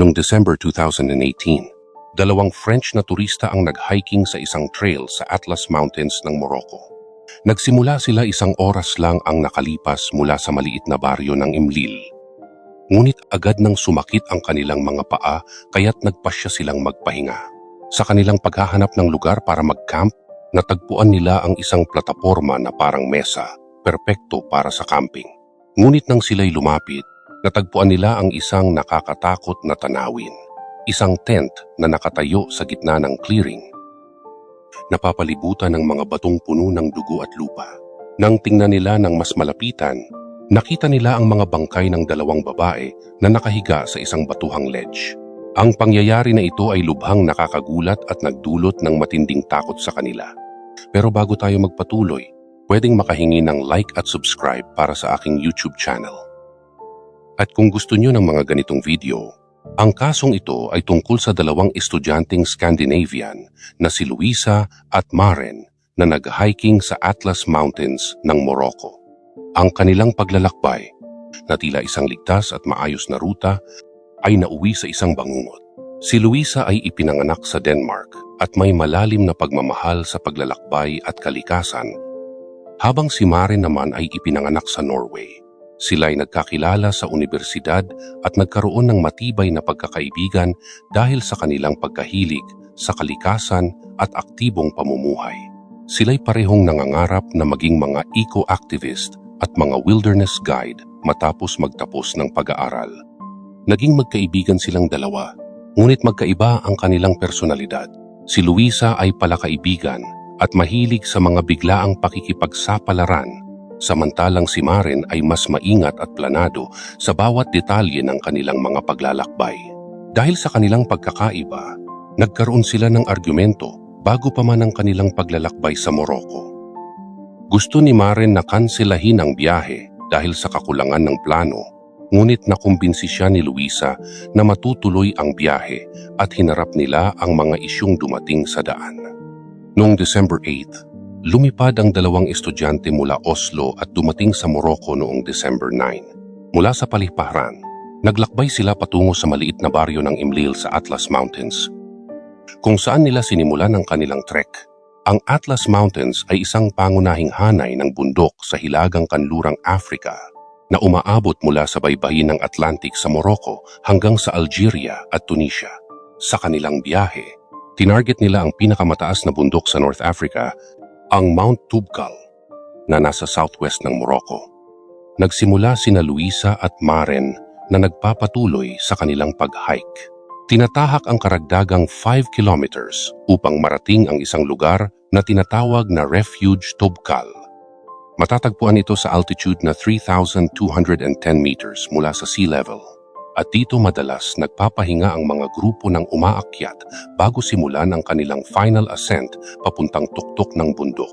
Noong December 2018, dalawang French na turista ang nag-hiking sa isang trail sa Atlas Mountains ng Morocco. Nagsimula sila isang oras lang ang nakalipas mula sa maliit na baryo ng Imlil. Ngunit agad nang sumakit ang kanilang mga paa kaya't nagpasya silang magpahinga. Sa kanilang paghahanap ng lugar para mag-camp, natagpuan nila ang isang plataporma na parang mesa, perpekto para sa camping. Ngunit nang sila'y lumapit, natagpuan nila ang isang nakakatakot na tanawin. Isang tent na nakatayo sa gitna ng clearing. Napapalibutan ng mga batong puno ng dugo at lupa. Nang tingnan nila ng mas malapitan, nakita nila ang mga bangkay ng dalawang babae na nakahiga sa isang batuhang ledge. Ang pangyayari na ito ay lubhang nakakagulat at nagdulot ng matinding takot sa kanila. Pero bago tayo magpatuloy, pwedeng makahingi ng like at subscribe para sa aking YouTube channel. At kung gusto nyo ng mga ganitong video, ang kasong ito ay tungkol sa dalawang estudyanteng Scandinavian na si Luisa at Maren na nag-hiking sa Atlas Mountains ng Morocco. Ang kanilang paglalakbay, na tila isang ligtas at maayos na ruta, ay nauwi sa isang bangungot. Si Luisa ay ipinanganak sa Denmark at may malalim na pagmamahal sa paglalakbay at kalikasan, habang si Maren naman ay ipinanganak sa Norway. Sila ay nagkakilala sa universidad at nagkaroon ng matibay na pagkakaibigan dahil sa kanilang pagkahilig sa kalikasan at aktibong pamumuhay. Sila'y parehong nangangarap na maging mga eco-activist at mga wilderness guide matapos magtapos ng pag-aaral. Naging magkaibigan silang dalawa, ngunit magkaiba ang kanilang personalidad. Si Luisa ay palakaibigan at mahilig sa mga biglaang pakikipagsapalaran samantalang si Maren ay mas maingat at planado sa bawat detalye ng kanilang mga paglalakbay. Dahil sa kanilang pagkakaiba, nagkaroon sila ng argumento bago pa man ang kanilang paglalakbay sa Morocco. Gusto ni Maren na kanselahin ang biyahe dahil sa kakulangan ng plano, ngunit nakumbinsi siya ni Luisa na matutuloy ang biyahe at hinarap nila ang mga isyong dumating sa daan. Noong December 8, Lumipad ang dalawang estudyante mula Oslo at dumating sa Morocco noong December 9. Mula sa paliparan, naglakbay sila patungo sa maliit na baryo ng Imlil sa Atlas Mountains, kung saan nila sinimulan ang kanilang trek. Ang Atlas Mountains ay isang pangunahing hanay ng bundok sa hilagang kanlurang Africa na umaabot mula sa baybayin ng Atlantic sa Morocco hanggang sa Algeria at Tunisia. Sa kanilang biyahe, tinarget nila ang pinakamataas na bundok sa North Africa ang Mount Tubkal na nasa southwest ng Morocco. Nagsimula sina Luisa at Maren na nagpapatuloy sa kanilang pag-hike. Tinatahak ang karagdagang 5 kilometers upang marating ang isang lugar na tinatawag na Refuge Tubkal. Matatagpuan ito sa altitude na 3,210 meters mula sa sea level. At dito madalas nagpapahinga ang mga grupo ng umaakyat bago simulan ang kanilang final ascent papuntang tuktok ng bundok.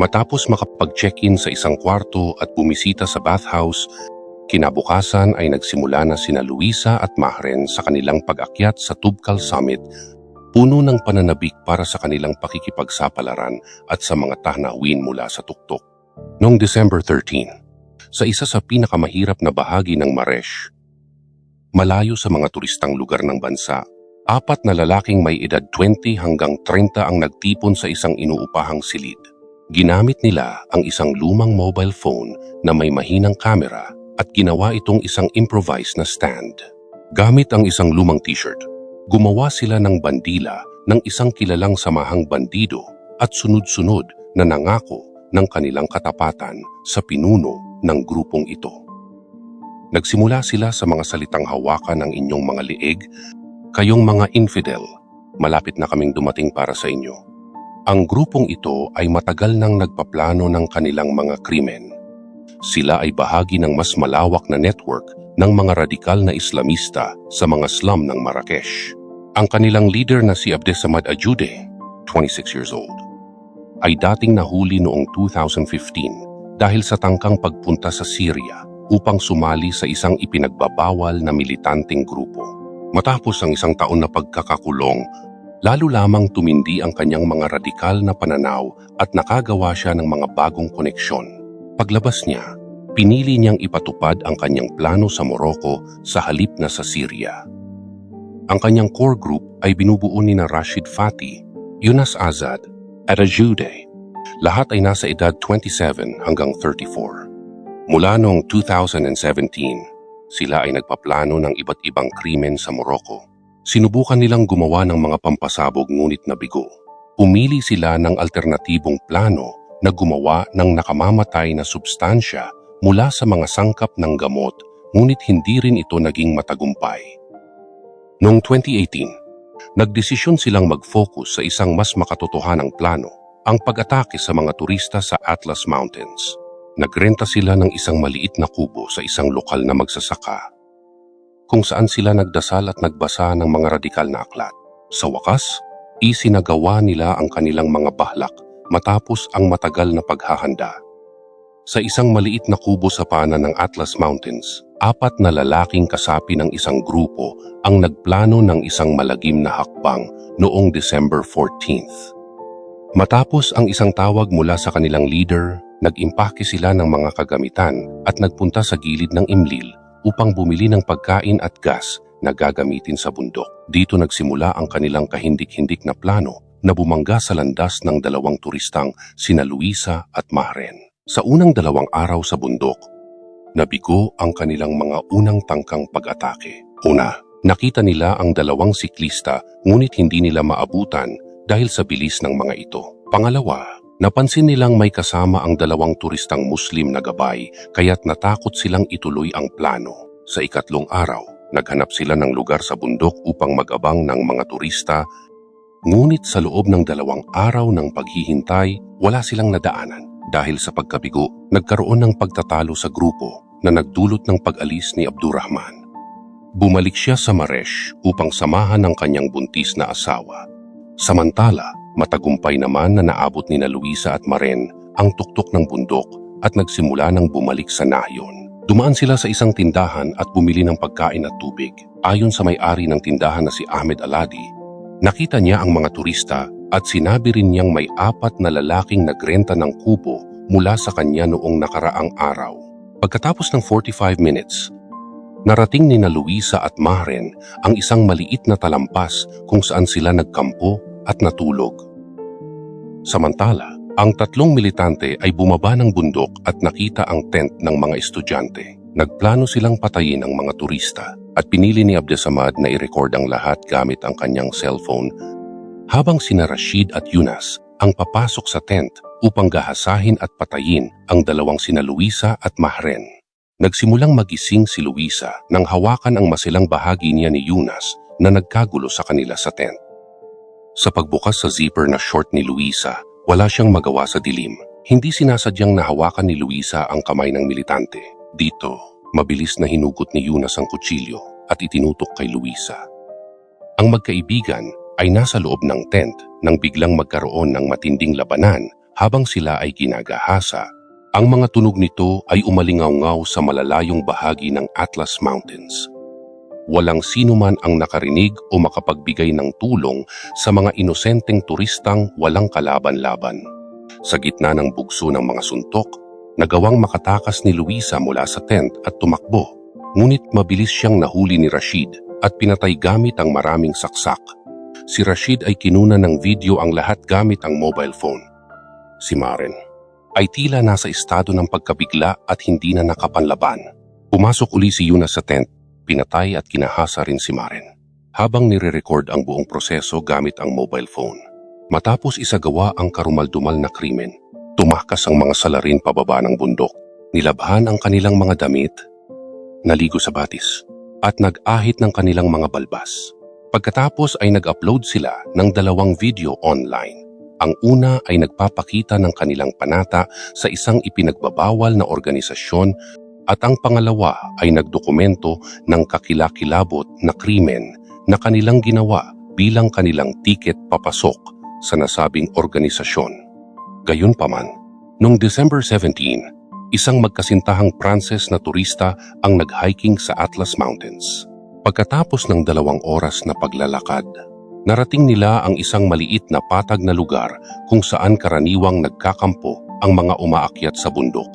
Matapos makapag-check-in sa isang kwarto at bumisita sa bathhouse, kinabukasan ay nagsimula na sina Luisa at Mahren sa kanilang pag-akyat sa Tubkal Summit, puno ng pananabik para sa kanilang pakikipagsapalaran at sa mga tahnawin mula sa tuktok. Noong December 13, sa isa sa pinakamahirap na bahagi ng Maresh, malayo sa mga turistang lugar ng bansa. Apat na lalaking may edad 20 hanggang 30 ang nagtipon sa isang inuupahang silid. Ginamit nila ang isang lumang mobile phone na may mahinang kamera at ginawa itong isang improvised na stand. Gamit ang isang lumang t-shirt, gumawa sila ng bandila ng isang kilalang samahang bandido at sunod-sunod na nangako ng kanilang katapatan sa pinuno ng grupong ito. Nagsimula sila sa mga salitang hawakan ng inyong mga liig, kayong mga infidel, malapit na kaming dumating para sa inyo. Ang grupong ito ay matagal nang nagpaplano ng kanilang mga krimen. Sila ay bahagi ng mas malawak na network ng mga radikal na Islamista sa mga slum ng Marrakesh. Ang kanilang leader na si Abdesamad Ajude, 26 years old, ay dating nahuli noong 2015 dahil sa tangkang pagpunta sa Syria upang sumali sa isang ipinagbabawal na militanteng grupo. Matapos ang isang taon na pagkakakulong, lalo lamang tumindi ang kanyang mga radikal na pananaw at nakagawa siya ng mga bagong koneksyon. Paglabas niya, pinili niyang ipatupad ang kanyang plano sa Morocco sa halip na sa Syria. Ang kanyang core group ay binubuo ni na Rashid Fati, Yunus Azad, at Ajude. Lahat ay nasa edad 27 hanggang 34. Mula noong 2017, sila ay nagpaplano ng iba't ibang krimen sa Morocco. Sinubukan nilang gumawa ng mga pampasabog ngunit nabigo. Pumili sila ng alternatibong plano na gumawa ng nakamamatay na substansya mula sa mga sangkap ng gamot ngunit hindi rin ito naging matagumpay. Noong 2018, nagdesisyon silang mag-focus sa isang mas makatotohanang plano, ang pag-atake sa mga turista sa Atlas Mountains. Nagrenta sila ng isang maliit na kubo sa isang lokal na magsasaka kung saan sila nagdasal at nagbasa ng mga radikal na aklat. Sa wakas, isinagawa nila ang kanilang mga bahlak matapos ang matagal na paghahanda. Sa isang maliit na kubo sa pana ng Atlas Mountains, apat na lalaking kasapi ng isang grupo ang nagplano ng isang malagim na hakbang noong December 14th. Matapos ang isang tawag mula sa kanilang leader, nag-impake sila ng mga kagamitan at nagpunta sa gilid ng Imlil upang bumili ng pagkain at gas na gagamitin sa bundok. Dito nagsimula ang kanilang kahindik-hindik na plano na bumangga sa landas ng dalawang turistang sina Luisa at Mahren. Sa unang dalawang araw sa bundok, nabigo ang kanilang mga unang tangkang pag-atake. Una, nakita nila ang dalawang siklista ngunit hindi nila maabutan dahil sa bilis ng mga ito. Pangalawa, napansin nilang may kasama ang dalawang turistang Muslim na gabay kaya't natakot silang ituloy ang plano. Sa ikatlong araw, naghanap sila ng lugar sa bundok upang magabang ng mga turista Ngunit sa loob ng dalawang araw ng paghihintay, wala silang nadaanan. Dahil sa pagkabigo, nagkaroon ng pagtatalo sa grupo na nagdulot ng pag-alis ni Abdurrahman. Bumalik siya sa Maresh upang samahan ng kanyang buntis na asawa. Samantala, matagumpay naman na naabot ni na Luisa at Maren ang tuktok ng bundok at nagsimula ng bumalik sa Nahyon. Dumaan sila sa isang tindahan at bumili ng pagkain at tubig. Ayon sa may-ari ng tindahan na si Ahmed Aladi, Nakita niya ang mga turista at sinabi rin niyang may apat na lalaking nagrenta ng kubo mula sa kanya noong nakaraang araw. Pagkatapos ng 45 minutes, narating ni na Luisa at Mahren ang isang maliit na talampas kung saan sila nagkampo at natulog. Samantala, ang tatlong militante ay bumaba ng bundok at nakita ang tent ng mga estudyante. Nagplano silang patayin ang mga turista at pinili ni Abdesamad na i-record ang lahat gamit ang kanyang cellphone habang sina Rashid at Yunus ang papasok sa tent upang gahasahin at patayin ang dalawang sina Luisa at Mahren. Nagsimulang magising si Luisa nang hawakan ang masilang bahagi niya ni Yunus na nagkagulo sa kanila sa tent. Sa pagbukas sa zipper na short ni Luisa, wala siyang magawa sa dilim. Hindi sinasadyang nahawakan ni Luisa ang kamay ng militante. Dito, mabilis na hinugot ni Yunus ang kutsilyo at itinutok kay Luisa. Ang magkaibigan ay nasa loob ng tent nang biglang magkaroon ng matinding labanan habang sila ay ginagahasa. Ang mga tunog nito ay umalingaw sa malalayong bahagi ng Atlas Mountains. Walang sino man ang nakarinig o makapagbigay ng tulong sa mga inosenteng turistang walang kalaban-laban. Sa gitna ng bugso ng mga suntok, Nagawang makatakas ni Luisa mula sa tent at tumakbo, ngunit mabilis siyang nahuli ni Rashid at pinatay gamit ang maraming saksak. Si Rashid ay kinuna ng video ang lahat gamit ang mobile phone. Si Maren ay tila nasa estado ng pagkabigla at hindi na nakapanlaban. Pumasok uli si Yuna sa tent, pinatay at kinahasa rin si Maren. Habang nire-record ang buong proseso gamit ang mobile phone. Matapos isagawa ang karumaldumal na krimen, Tumakas ang mga salarin pababa ng bundok. Nilabhan ang kanilang mga damit, naligo sa batis, at nag-ahit ng kanilang mga balbas. Pagkatapos ay nag-upload sila ng dalawang video online. Ang una ay nagpapakita ng kanilang panata sa isang ipinagbabawal na organisasyon at ang pangalawa ay nagdokumento ng kakilakilabot na krimen na kanilang ginawa bilang kanilang tiket papasok sa nasabing organisasyon. Gayunpaman, noong December 17, isang magkasintahang Pranses na turista ang nag-hiking sa Atlas Mountains. Pagkatapos ng dalawang oras na paglalakad, narating nila ang isang maliit na patag na lugar kung saan karaniwang nagkakampo ang mga umaakyat sa bundok.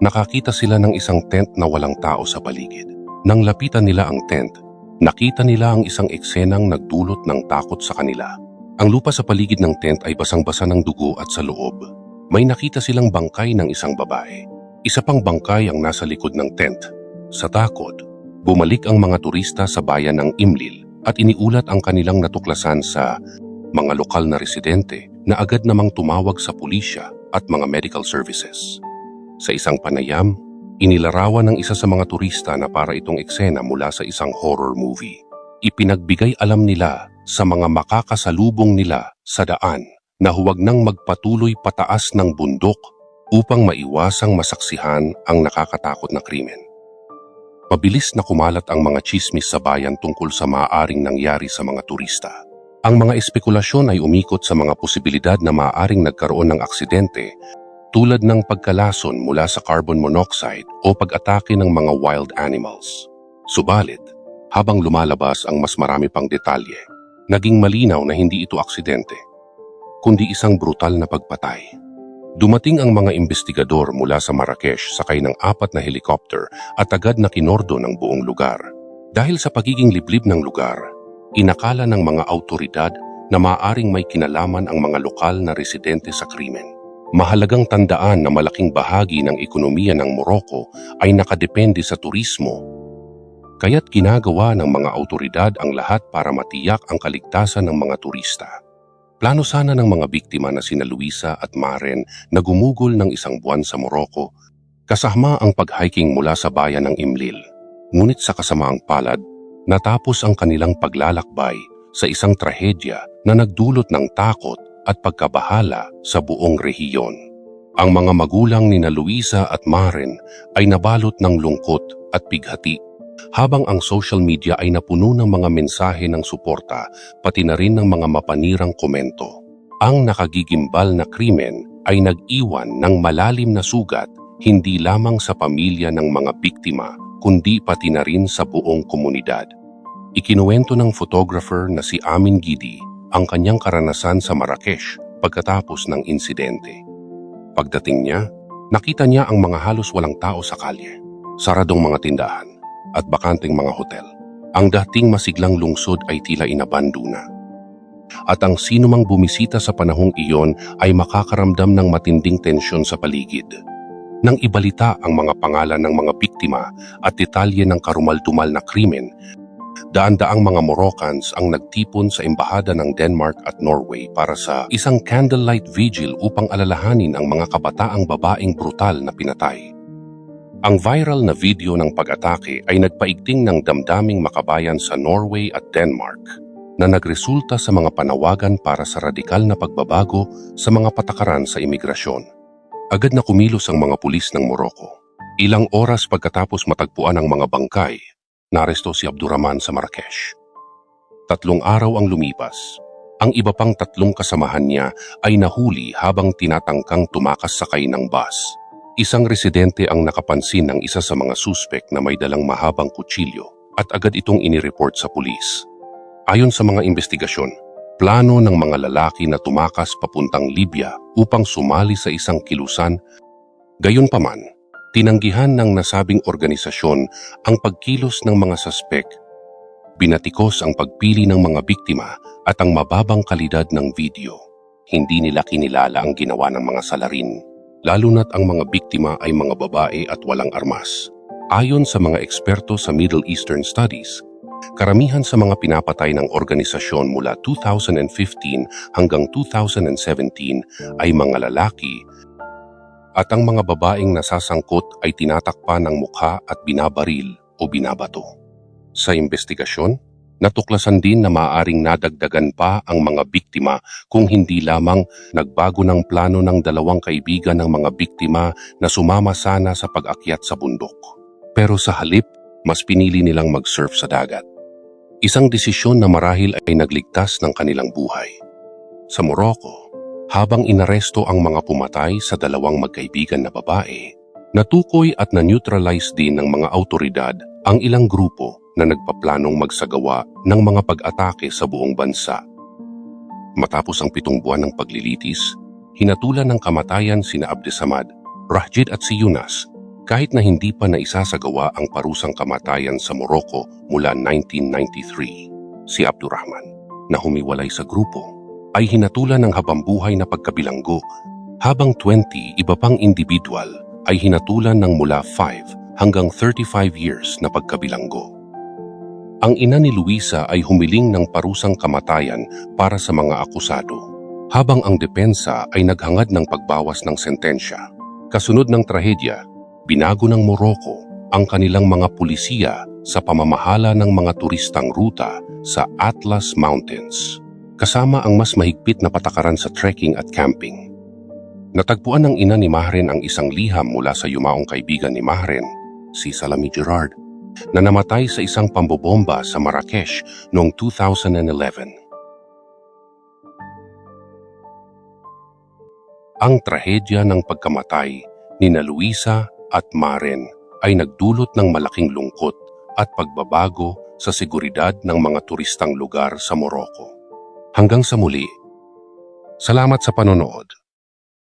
Nakakita sila ng isang tent na walang tao sa paligid. Nang lapitan nila ang tent, Nakita nila ang isang eksenang nagdulot ng takot sa kanila. Ang lupa sa paligid ng tent ay basang-basa ng dugo at sa loob. May nakita silang bangkay ng isang babae. Isa pang bangkay ang nasa likod ng tent. Sa takot, bumalik ang mga turista sa bayan ng Imlil at iniulat ang kanilang natuklasan sa mga lokal na residente na agad namang tumawag sa pulisya at mga medical services. Sa isang panayam, inilarawan ng isa sa mga turista na para itong eksena mula sa isang horror movie. Ipinagbigay alam nila sa mga makakasalubong nila sa daan na huwag nang magpatuloy pataas ng bundok upang maiwasang masaksihan ang nakakatakot na krimen. Mabilis na kumalat ang mga chismis sa bayan tungkol sa maaaring nangyari sa mga turista. Ang mga espekulasyon ay umikot sa mga posibilidad na maaaring nagkaroon ng aksidente tulad ng pagkalason mula sa carbon monoxide o pag-atake ng mga wild animals. Subalit, habang lumalabas ang mas marami pang detalye, naging malinaw na hindi ito aksidente, kundi isang brutal na pagpatay. Dumating ang mga investigador mula sa Marrakesh sakay ng apat na helicopter at agad na kinordo ng buong lugar. Dahil sa pagiging liblib ng lugar, inakala ng mga autoridad na maaring may kinalaman ang mga lokal na residente sa krimen. Mahalagang tandaan na malaking bahagi ng ekonomiya ng Morocco ay nakadepende sa turismo. Kaya't ginagawa ng mga autoridad ang lahat para matiyak ang kaligtasan ng mga turista. Plano sana ng mga biktima na sina Luisa at Maren na gumugol ng isang buwan sa Morocco kasama ang pag-hiking mula sa bayan ng Imlil. Ngunit sa kasamaang palad, natapos ang kanilang paglalakbay sa isang trahedya na nagdulot ng takot at pagkabahala sa buong rehiyon. Ang mga magulang ni na Luisa at Maren ay nabalot ng lungkot at pighati habang ang social media ay napuno ng mga mensahe ng suporta pati na rin ng mga mapanirang komento. Ang nakagigimbal na krimen ay nag-iwan ng malalim na sugat hindi lamang sa pamilya ng mga biktima kundi pati na rin sa buong komunidad. Ikinuwento ng photographer na si Amin Gidi ang kanyang karanasan sa Marrakesh pagkatapos ng insidente. Pagdating niya, nakita niya ang mga halos walang tao sa kalye, saradong mga tindahan at bakanting mga hotel. Ang dating masiglang lungsod ay tila inabando na. At ang sino mang bumisita sa panahong iyon ay makakaramdam ng matinding tensyon sa paligid. Nang ibalita ang mga pangalan ng mga biktima at detalye ng karumaldumal na krimen, daan-daang mga Moroccans ang nagtipon sa embahada ng Denmark at Norway para sa isang candlelight vigil upang alalahanin ang mga kabataang babaeng brutal na pinatay. Ang viral na video ng pag-atake ay nagpaigting ng damdaming makabayan sa Norway at Denmark na nagresulta sa mga panawagan para sa radikal na pagbabago sa mga patakaran sa imigrasyon. Agad na kumilos ang mga pulis ng Morocco. Ilang oras pagkatapos matagpuan ang mga bangkay, naresto si Abdurrahman sa Marrakesh. Tatlong araw ang lumipas. Ang iba pang tatlong kasamahan niya ay nahuli habang tinatangkang tumakas sakay ng bus. Isang residente ang nakapansin ng isa sa mga suspek na may dalang mahabang kutsilyo at agad itong inireport sa pulis. Ayon sa mga investigasyon, plano ng mga lalaki na tumakas papuntang Libya upang sumali sa isang kilusan. Gayunpaman, tinanggihan ng nasabing organisasyon ang pagkilos ng mga suspek. Binatikos ang pagpili ng mga biktima at ang mababang kalidad ng video. Hindi nila kinilala ang ginawa ng mga salarin lalo na't ang mga biktima ay mga babae at walang armas. Ayon sa mga eksperto sa Middle Eastern Studies, karamihan sa mga pinapatay ng organisasyon mula 2015 hanggang 2017 ay mga lalaki at ang mga babaeng nasasangkot ay tinatakpan ng mukha at binabaril o binabato. Sa investigasyon, Natuklasan din na maaring nadagdagan pa ang mga biktima kung hindi lamang nagbago ng plano ng dalawang kaibigan ng mga biktima na sumama sana sa pag-akyat sa bundok. Pero sa halip, mas pinili nilang mag-surf sa dagat. Isang desisyon na marahil ay nagligtas ng kanilang buhay. Sa Morocco, habang inaresto ang mga pumatay sa dalawang magkaibigan na babae, natukoy at na-neutralize din ng mga autoridad ang ilang grupo na nagpaplanong magsagawa ng mga pag-atake sa buong bansa. Matapos ang pitong buwan ng paglilitis, hinatulan ng kamatayan sina Abdesamad, Rahjid at si Yunas, Kahit na hindi pa naisasagawa ang parusang kamatayan sa Morocco mula 1993, si Abdurrahman, na humiwalay sa grupo, ay hinatulan ng habambuhay na pagkabilanggo habang 20 iba pang individual ay hinatulan ng mula 5 hanggang 35 years na pagkabilanggo. Ang ina ni Luisa ay humiling ng parusang kamatayan para sa mga akusado, habang ang depensa ay naghangad ng pagbawas ng sentensya. Kasunod ng trahedya, binago ng Morocco ang kanilang mga pulisiya sa pamamahala ng mga turistang ruta sa Atlas Mountains, kasama ang mas mahigpit na patakaran sa trekking at camping. Natagpuan ng ina ni Mahren ang isang liham mula sa yumaong kaibigan ni Mahren, si Salami Gerard, na namatay sa isang pambobomba sa Marrakesh noong 2011. Ang trahedya ng pagkamatay ni na Luisa at Maren ay nagdulot ng malaking lungkot at pagbabago sa seguridad ng mga turistang lugar sa Morocco. Hanggang sa muli, salamat sa panonood.